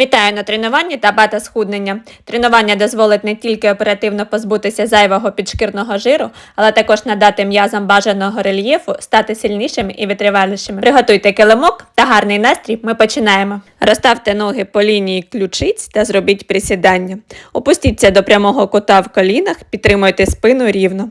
Вітаю на тренуванні та бата схуднення. Тренування дозволить не тільки оперативно позбутися зайвого підшкірного жиру, але також надати м'язам бажаного рельєфу, стати сильнішими і витривалішими. Приготуйте килимок та гарний настрій. Ми починаємо. Розставте ноги по лінії ключиць та зробіть присідання. Опустіться до прямого кута в колінах, підтримуйте спину рівно.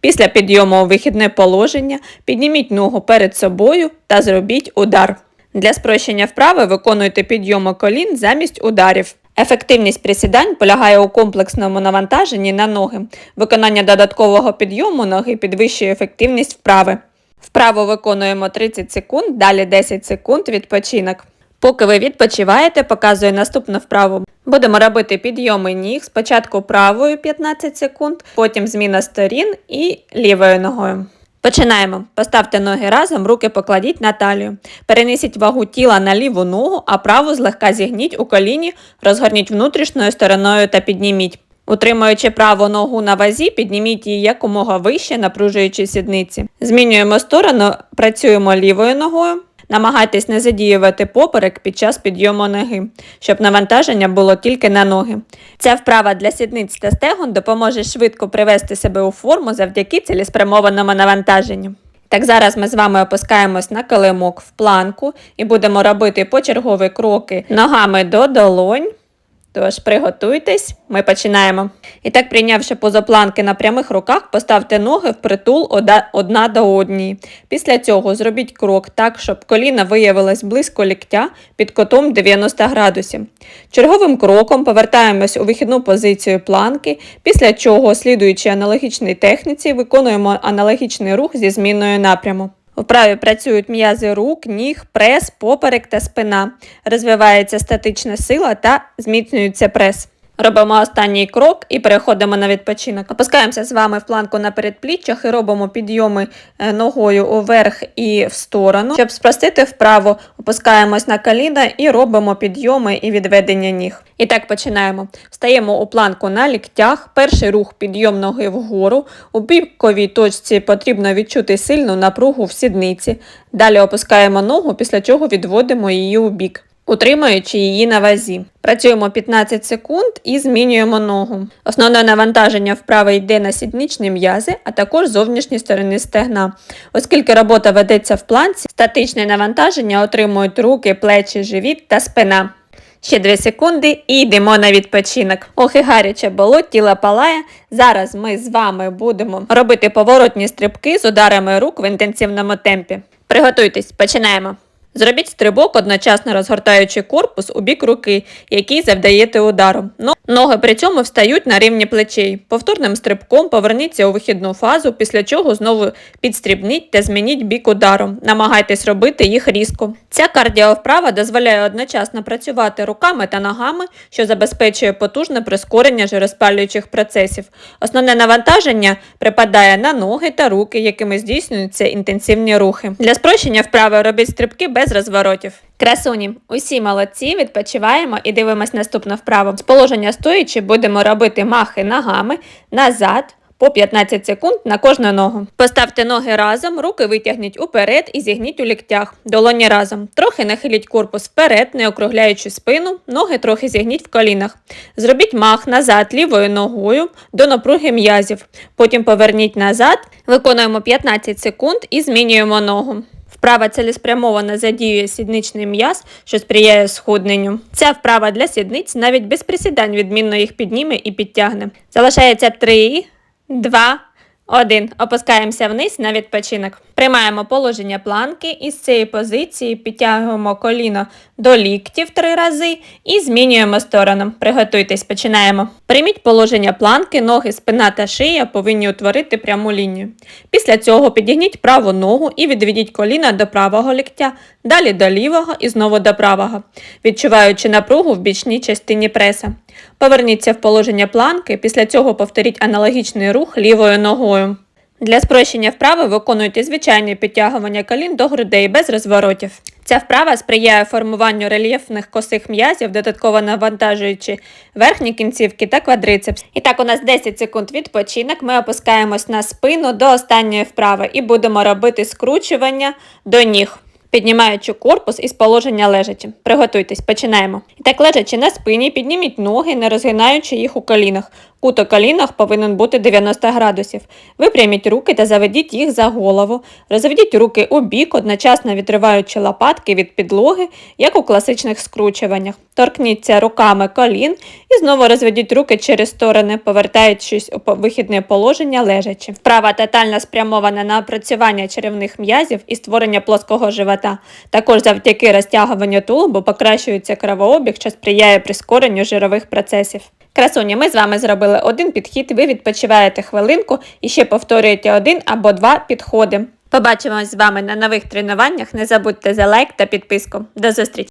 Після підйому у вихідне положення підніміть ногу перед собою та зробіть удар. Для спрощення вправи виконуйте підйоми колін замість ударів. Ефективність присідань полягає у комплексному навантаженні на ноги. Виконання додаткового підйому ноги підвищує ефективність вправи. Вправу виконуємо 30 секунд, далі 10 секунд відпочинок. Поки ви відпочиваєте, показую наступну вправу. Будемо робити підйоми ніг спочатку правою 15 секунд, потім зміна сторін і лівою ногою. Починаємо. Поставте ноги разом, руки покладіть на талію. Перенесіть вагу тіла на ліву ногу, а праву злегка зігніть у коліні, розгорніть внутрішньою стороною та підніміть. Утримуючи праву ногу на вазі, підніміть її якомога вище, напружуючи сідниці. Змінюємо сторону, працюємо лівою ногою. Намагайтесь не задіювати поперек під час підйому ноги, щоб навантаження було тільки на ноги. Ця вправа для сідниць та стегон допоможе швидко привести себе у форму завдяки цілеспрямованому навантаженню. Так, зараз ми з вами опускаємось на килимок в планку і будемо робити почергові кроки ногами до долонь. Тож приготуйтесь, ми починаємо. І так, прийнявши позапланки на прямих руках, поставте ноги в притул одна до однієї. Після цього зробіть крок так, щоб коліна виявилось близько ліктя під котом 90 градусів. Черговим кроком повертаємось у вихідну позицію планки, після чого, слідуючи аналогічній техніці, виконуємо аналогічний рух зі зміною напряму. Вправі працюють м'язи рук, ніг, прес, поперек та спина. Розвивається статична сила та зміцнюється прес. Робимо останній крок і переходимо на відпочинок. Опускаємося з вами в планку на передпліччях і робимо підйоми е, ногою уверх і в сторону. Щоб спростити вправо, опускаємось на коліна і робимо підйоми і відведення ніг. І так починаємо. Встаємо у планку на ліктях. Перший рух підйом ноги вгору. У біковій точці потрібно відчути сильну напругу в сідниці. Далі опускаємо ногу, після чого відводимо її у бік утримуючи її на вазі. Працюємо 15 секунд і змінюємо ногу. Основне навантаження вправи йде на сідничні м'язи, а також зовнішні сторони стегна. Оскільки робота ведеться в планці, статичне навантаження отримують руки, плечі, живіт та спина. Ще 2 секунди і йдемо на відпочинок. Ох і гаряче було, тіло палає. Зараз ми з вами будемо робити поворотні стрибки з ударами рук в інтенсивному темпі. Приготуйтесь, починаємо. Зробіть стрибок, одночасно розгортаючи корпус у бік руки, який завдаєте ударом. Но- Ноги при цьому встають на рівні плечей. Повторним стрибком поверніться у вихідну фазу, після чого знову підстрибніть та змініть бік ударом. Намагайтесь робити їх різко. Ця кардіовправа дозволяє одночасно працювати руками та ногами, що забезпечує потужне прискорення жироспалюючих процесів. Основне навантаження припадає на ноги та руки, якими здійснюються інтенсивні рухи. Для спрощення вправи робіть стрибки без розворотів. Красуні, усі молодці, відпочиваємо і дивимось наступну вправу. З положення стоячи будемо робити махи ногами назад. По 15 секунд на кожну ногу. Поставте ноги разом, руки витягніть уперед і зігніть у ліктях. Долоні разом. Трохи нахиліть корпус вперед, не округляючи спину, ноги трохи зігніть в колінах. Зробіть мах назад лівою ногою до напруги м'язів. Потім поверніть назад, виконуємо 15 секунд і змінюємо ногу. Вправа цілеспрямовано задіює сідничний м'яз, що сприяє схудненню. Ця вправа для сідниць навіть без присідань відмінно їх підніме і підтягне. Залишається 3, 2, 1. Опускаємося вниз на відпочинок. Приймаємо положення планки і з цієї позиції підтягуємо коліно до ліктів три рази і змінюємо сторону. Приготуйтесь, починаємо. Прийміть положення планки, ноги, спина та шия повинні утворити пряму лінію. Після цього підігніть праву ногу і відведіть коліна до правого ліктя, далі до лівого і знову до правого, відчуваючи напругу в бічній частині преса. Поверніться в положення планки, після цього повторіть аналогічний рух лівою ногою. Для спрощення вправи виконуйте звичайне підтягування колін до грудей без розворотів. Ця вправа сприяє формуванню рельєфних косих м'язів, додатково навантажуючи верхні кінцівки та квадрицепс. І так, у нас 10 секунд відпочинок. Ми опускаємось на спину до останньої вправи і будемо робити скручування до ніг. Піднімаючи корпус із положення лежачі. Приготуйтесь, починаємо. І так лежачи на спині, підніміть ноги, не розгинаючи їх у колінах. Кут у колінах повинен бути 90 градусів. Випряміть руки та заведіть їх за голову. Розведіть руки у бік, одночасно відриваючи лопатки від підлоги, як у класичних скручуваннях. Торкніться руками колін і знову розведіть руки через сторони, повертаючись у вихідне положення лежачи. Вправа тотально спрямована на опрацювання черевних м'язів і створення плоского живота. Також завдяки розтягуванню тулубу покращується кровообіг, що сприяє прискоренню жирових процесів. Красуні, ми з вами зробили один підхід, ви відпочиваєте хвилинку і ще повторюєте один або два підходи. Побачимось з вами на нових тренуваннях. Не забудьте за лайк та підписку. До зустрічі!